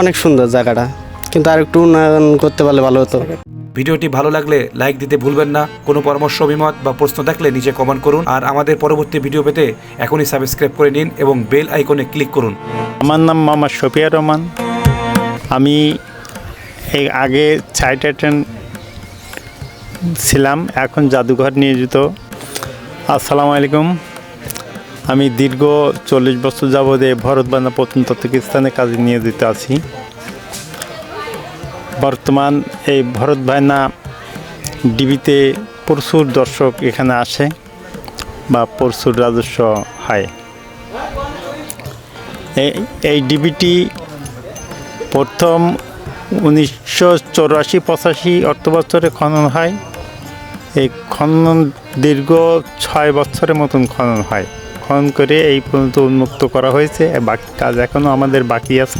অনেক সুন্দর জায়গাটা। কিন্তু আর একটু উন্নয়ন করতে পারলে ভালো হতো। ভিডিওটি ভালো লাগলে লাইক দিতে ভুলবেন না। কোনো পরামর্শ অভিমত বা প্রশ্ন থাকলে নিচে কমেন্ট করুন। আর আমাদের পরবর্তী ভিডিও পেতে এখনই সাবস্ক্রাইব করে নিন এবং বেল আইকনে ক্লিক করুন। আমার নাম মামা শফিয়া রহমান। আমি এই আগে সাইট অ্যাটেন্ড ছিলাম এখন জাদুঘর নিয়োজিত। আসসালামু আলাইকুম। আমি দীর্ঘ চল্লিশ বছর যাবৎ এই ভরতবানা প্রত্নতাত্ত্বিক স্থানে কাজে নিয়োজিত আছি। বর্তমান এই ভরত ভাইনা ডিবিতে প্রচুর দর্শক এখানে আসে বা প্রচুর রাজস্ব হয়। এই- ডিবিটি প্রথম উনিশশো চৌরাশি পঁচাশি অর্থ বছরে খনন হয়। এই খনন দীর্ঘ ছয় বছরের মতন খনন হয়। খনন করে এই পর্যন্ত উন্মুক্ত করা হয়েছে। বাকি কাজ এখনও আমাদের বাকি আছে।